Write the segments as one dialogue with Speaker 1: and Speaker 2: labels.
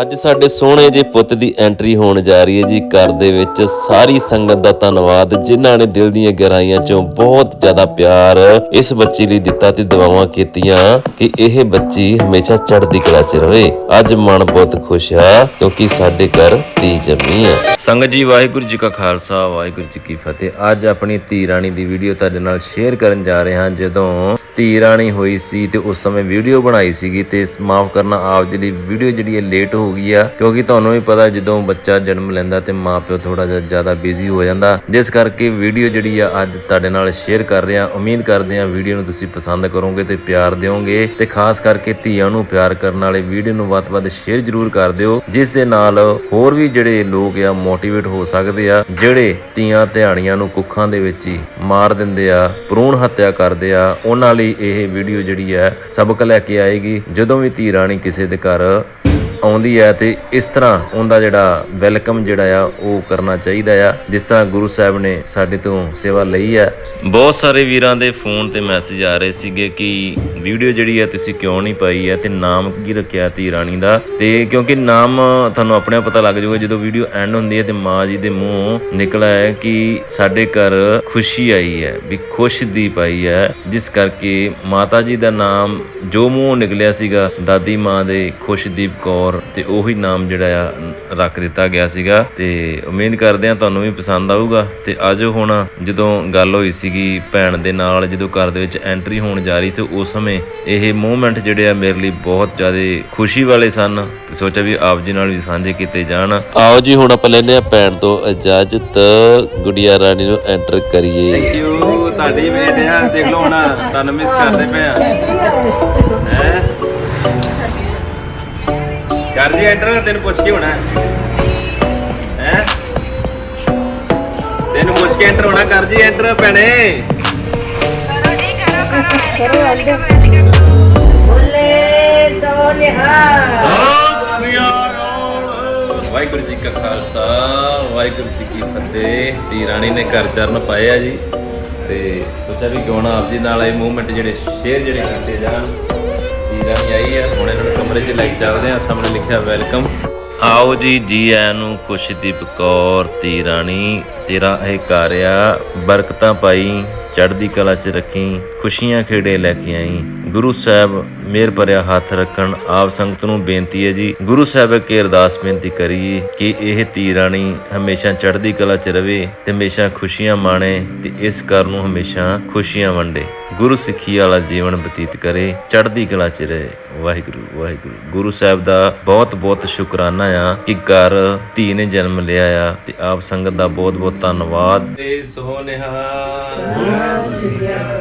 Speaker 1: ਅੱਜ ਸਾਡੇ ਸੋਹਣੇ ਜਿਹੇ ਪੁੱਤ ਦੀ ਐਂਟਰੀ ਹੋਣ ਜਾ ਰਹੀ ਹੈ ਜੀ। ਘਰ ਦੇ ਵਿੱਚ ਸਾਰੀ ਸੰਗਤ ਦਾ ਧੰਨਵਾਦ, ਜਿਨ੍ਹਾਂ ਨੇ ਦਿਲ ਦੀਆਂ ਗਹਿਰਾਈਆਂ ਚੋਂ ਬਹੁਤ ਜ਼ਿਆਦਾ ਪਿਆਰ ਇਸ ਬੱਚੀ ਲਈ ਦਿੱਤਾ ਤੇ ਦੁਆਵਾਂ ਕੀਤੀਆਂ ਕਿ ਇਹ ਬੱਚੀ ਹਮੇਸ਼ਾ ਚੜ੍ਹਦੀ ਕਲਾ 'ਚ ਰਹੇ। ਅੱਜ ਮਨ ਬਹੁਤ ਖੁਸ਼ ਆ ਕਿਉਂਕਿ ਸਾਡੇ ਘਰ ਧੀ ਜੰਮੀ ਆ। ਸੰਗਤ ਜੀ, ਵਾਹਿਗੁਰੂ ਜੀ ਕਾ ਖਾਲਸਾ, ਵਾਹਿਗੁਰੂ ਜੀ ਕੀ ਫਤਿਹ। ਅੱਜ ਆਪਣੀ ਧੀ ਰਾਣੀ ਦੀ ਵੀਡੀਓ ਤੁਹਾਡੇ ਨਾਲ ਸ਼ੇਅਰ ਕਰਨ ਜਾ ਰਹੇ ਹਾਂ। ਜਦੋਂ ਧੀ ਰਾਣੀ ਹੋਈ ਸੀ ਤੇ ਉਸ ਸਮੇਂ ਵੀਡੀਓ ਬਣਾਈ ਸੀਗੀ ਤੇ ਮਾਫ ਕਰਨਾ, ਆਪ ਜੀ ਦੀ ਵੀਡੀਓ ਜਿਹੜੀ ਹੈ ਲੇਟ ਹੋ ਗਈ ਆ, ਕਿਉਂਕਿ ਤੁਹਾਨੂੰ ਵੀ ਪਤਾ ਜਦੋਂ ਬੱਚਾ ਜਨਮ ਲੈਂਦਾ ਤੇ ਮਾਪਿਓ ਥੋੜਾ ਜਿਹਾ ਜ਼ਿਆਦਾ ਬਿਜ਼ੀ ਹੋ ਜਾਂਦਾ। ਜਿਸ ਕਰਕੇ ਵੀਡੀਓ ਜਿਹੜੀ ਆ ਅੱਜ ਤੁਹਾਡੇ ਨਾਲ ਸ਼ੇਅਰ ਕਰ ਰਿਹਾ। ਉਮੀਦ ਕਰਦੇ ਹਾਂ ਵੀਡੀਓ ਨੂੰ ਤੁਸੀਂ ਪਸੰਦ ਕਰੋਗੇ ਤੇ ਪਿਆਰ ਦਿਓਗੇ ਤੇ ਖਾਸ ਕਰਕੇ ਧੀਆਂ ਨੂੰ ਪਿਆਰ ਕਰਨ ਵਾਲੇ ਵੀਡੀਓ ਨੂੰ ਵੱਧ ਤੋਂ ਵੱਧ ਸ਼ੇਅਰ ਜ਼ਰੂਰ ਕਰ ਦਿਓ, ਜਿਸ ਦੇ ਨਾਲ ਹੋਰ ਵੀ ਜਿਹੜੇ ਲੋਕ ਆ ਮੋਟੀਵੇਟ ਹੋ ਸਕਦੇ ਆ, ਜਿਹੜੇ ਧੀਆਂ ਧਿਆਣੀਆਂ ਨੂੰ ਕੁੱਖਾਂ ਦੇ ਵਿੱਚ ਹੀ ਮਾਰ ਦਿੰਦੇ ਆ, ਭਰੂਣ ਹੱਤਿਆ ਕਰਦੇ ਆ, ਉਹਨਾਂ ਲਈ ਇਹ ਵੀਡੀਓ ਜਿਹੜੀ ਹੈ ਸਬਕ ਲੈ ਕੇ ਆਏਗੀ। ਜਦੋਂ ਵੀ ਧੀ ਰਾਣੀ ਕਿਸੇ ਦੇ ਘਰ ਆਉਂਦੀ ਹੈ ਤੇ ਇਸ ਤਰ੍ਹਾਂ ਉਹਦਾ ਜਿਹੜਾ ਵੈਲਕਮ ਜਿਹੜਾ ਆ, ਉਹ ਕਰਨਾ ਚਾਹੀਦਾ ਆ। ਜਿਸ ਤਰ੍ਹਾਂ ਗੁਰੂ ਸਾਹਿਬ ਨੇ ਸਾਡੇ ਤੋਂ ਸੇਵਾ ਲਈ ਹੈ ਬਹੁਤ ਸਾਰੇ ਵੀਰਾਂ ਦੇ ਫੋਨ ਤੇ ਮੈਸੇਜ ਆ ਰਹੇ ਸੀਗੇ ਕਿ ਵੀਡੀਓ ਜਿਹੜੀ ਆ ਤੁਸੀਂ ਕਿਉਂ ਨਹੀਂ ਪਾਈ ਹੈ ਤੇ ਨਾਮ ਕੀ ਰੱਖਿਆ ਤੀ ਰਾਣੀ ਦਾ? ਤੇ ਕਿਉਂਕਿ ਨਾਮ ਤੁਹਾਨੂੰ ਆਪਣੇ ਆਪ ਪਤਾ ਲੱਗ ਜਾਊਗਾ, ਜਦੋਂ ਵੀਡੀਓ ਐਂਡ ਹੁੰਦੀ ਹੈ ਤੇ ਮਾਂ ਜੀ ਦੇ ਮੂੰਹ ਨਿਕਲਾ ਹੈ ਕਿ ਸਾਡੇ ਘਰ ਖੁਸ਼ੀ ਆਈ ਹੈ ਵੀ ਖੁਸ਼ਦੀਪ ਆਈ ਹੈ ਜਿਸ ਕਰਕੇ ਮਾਤਾ ਜੀ ਦਾ ਨਾਮ ਜੋ ਮੂੰਹ ਨਿਕਲਿਆ ਸੀਗਾ, ਦਾਦੀ ਮਾਂ ਦੇ ਖੁਸ਼ਦੀਪ ਕੌਰ ਤੇ ਉਹੀ ਨਾਮ ਜਿਹੜਾ ਆ ਰੱਖ ਦਿੱਤਾ ਗਿਆ ਸੀਗਾ ਤੇ ਉਮੀਦ ਕਰਦੇ ਆ ਤੁਹਾਨੂੰ ਵੀ ਪਸੰਦ ਆਊਗਾ। ਤੇ ਅੱਜ ਹੁਣ ਜਦੋਂ ਗੱਲ ਹੋਈ ਸੀਗੀ ਭੈਣ ਦੇ ਨਾਲ ਜਦੋਂ ਘਰ ਦੇ ਵਿੱਚ ਐਂਟਰੀ ਹੋਣ ਜਾ ਰਹੀ ਤੇ ਉਸ ਸਮੇਂ ਇਹ ਮੂਵਮੈਂਟ ਜਿਹੜੇ ਆ ਮੇਰੇ ਲਈ ਬਹੁਤ ਜ਼ਿਆਦਾ ਖੁਸ਼ੀ ਵਾਲੇ ਸਨ। ਤੇ ਸੋਚਿਆ ਵੀ ਆਪ ਜੀ ਨਾਲ ਵੀ ਸਾਂਝੇ ਕੀਤੇ ਜਾਣ। ਆਓ ਜੀ ਹੁਣ ਆਪਾਂ ਲੈਨੇ ਆ ਭੈਣ ਤੋਂ ਇਜਾਜ਼ਤ। ਗੁੜੀਆ ਰਾਣੀ ਨੂੰ ਐਂਟਰ ਕਰੀਏ।
Speaker 2: ਥੈਂਕ ਯੂ ਤੁਹਾਡੀ ਵੇਟ ਆ। ਦੇਖ ਲਓ ਹੁਣ ਤੁਹਾਨੂੰ ਮਿਸ ਕਰਦੇ ਪਏ ਆ। ਹੈ? ਕਰ ਜੀ ਐਂਟਰ ਤੈਨੂੰ ਪੁੱਛ ਕੇ ਹੋਣਾ। ਹੈ? ਤੈਨੂੰ ਪੁੱਛ ਕੇ ਐਂਟਰ ਹੋਣਾ ਕਰ ਜੀ ਐਂਟਰ ਭੈਣੇ।
Speaker 3: ਬੋਲੇ
Speaker 2: ਵਾਹਿਗੁਰੂ ਜੀ ਕਾ ਖਾਲਸਾ ਵਾਹਿਗੁਰੂ ਜੀ ਕੀ ਫਤਿਹ। ਧੀ ਰਾਣੀ ਨੇ ਘਰ ਚਰਨ ਪਾਏ ਆ ਜੀ। ਤੇ ਸੋਚਿਆ ਵੀ ਕਿਉਂ ਨਾ ਆਪ ਜੀ ਨਾਲ ਇਹ ਮੂਵਮੈਂਟ ਜਿਹੜੇ ਸ਼ੇਅਰ ਜਿਹੜੇ ਕੀਤੇ ਜਾਣ। ਧੀ ਆਈ ਆ। ਹੁਣ ਇਹਨਾਂ ਨੂੰ ਕਮਰੇ 'ਚ ਲੈ ਕੇ ਚੱਲਦੇ ਆ ਸਾਹਮਣੇ ਲਿਖਿਆ ਵੈਲਕਮ।
Speaker 1: ਆਓ ਜੀ ਜੀ ਆਇਆਂ ਨੂੰ ਖੁਸ਼ਦੀਪ ਕੌਰ ਤੀ ਰਾਣੀ, ਤੇਰਾ ਇਹ ਘਰ ਬਰਕਤਾਂ ਪਾਈ, ਚੜ੍ਹਦੀ ਕਲਾ 'ਚ ਰੱਖੀ, ਖੁਸ਼ੀਆਂ ਖੇੜੇ ਲੈ ਕੇ ਆਈ। ਗੁਰੂ ਸਾਹਿਬ ਮੇਰ ਭਰਿਆ ਹੱਥ ਰੱਖਣ ਆਪ ਸੰਗਤ ਨੂੰ ਬੇਨਤੀ ਹੈ ਜੀ। ਗੁਰੂ ਸਾਹਿਬ ਅੱਗੇ ਅਰਦਾਸ ਬੇਨਤੀ ਕਰੀਏ ਕਿ ਇਹ ਧੀ ਰਾਣੀ ਹਮੇਸ਼ਾ ਚੜ੍ਹਦੀ ਕਲਾ 'ਚ ਰਵੇ ਤੇ ਹਮੇਸ਼ਾ ਖੁਸ਼ੀਆਂ ਮਾਣੇ ਤੇ ਇਸ ਘਰ ਨੂੰ ਹਮੇਸ਼ਾ ਖੁਸ਼ੀਆਂ ਵੰਡੇ। ਗੁਰੂ ਸਿੱਖੀ ਵਾਲਾ ਜੀਵਨ ਬਤੀਤ ਕਰੇ ਚੜ੍ਹਦੀ ਕਲਾ 'ਚ ਰਹੇ। ਵਾਹਿਗੁਰੂ ਵਾਹਿਗੁਰੂ। ਗੁਰੂ ਸਾਹਿਬ ਦਾ ਬਹੁਤ ਬਹੁਤ ਸ਼ੁਕਰਾਨਾ ਆ ਕਿ ਘਰ ਧੀ ਨੇ ਜਨਮ ਲਿਆ ਆ ਤੇ ਆਪ ਸੰਗਤ ਦਾ ਬਹੁਤ ਬਹੁਤ ਧੰਨਵਾਦ।
Speaker 2: ਤੇ ਸੋਨਿਹਾ।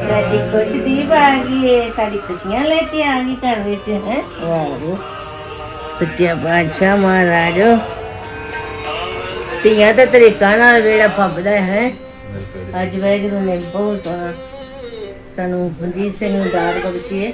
Speaker 3: ਸਾਡੀ ਖੁਸ਼ਦੀਪ ਆ ਗਈ ਏ ਸਾਡੀ ਖੁਸ਼ੀਆਂ ਲੈ ਕੇ ਆ ਗਈ ਘਰ ਵਿੱਚ, ਹੈ? ਵਾਹਿਗੁਰੂ ਸੱਚਿਆ ਬਾਦਸ਼ਾਹ ਮਹਾਰਾਜ। ਧੀਆਂ ਦਾ ਤਰੀਕਾ ਨਾਲ ਵੇੜਾ ਫੱਬਦਾ ਹੈ ਅੱਜ ਵਾਹਿਗੁਰੂ ਨੇ ਬਹੁਤ ਸੋਹਣਾ ਸਾਨੂੰ ਮਨਜੀਤ ਸਿੰਘ ਨੂੰ ਦਾਤ ਬਖਸ਼ੀ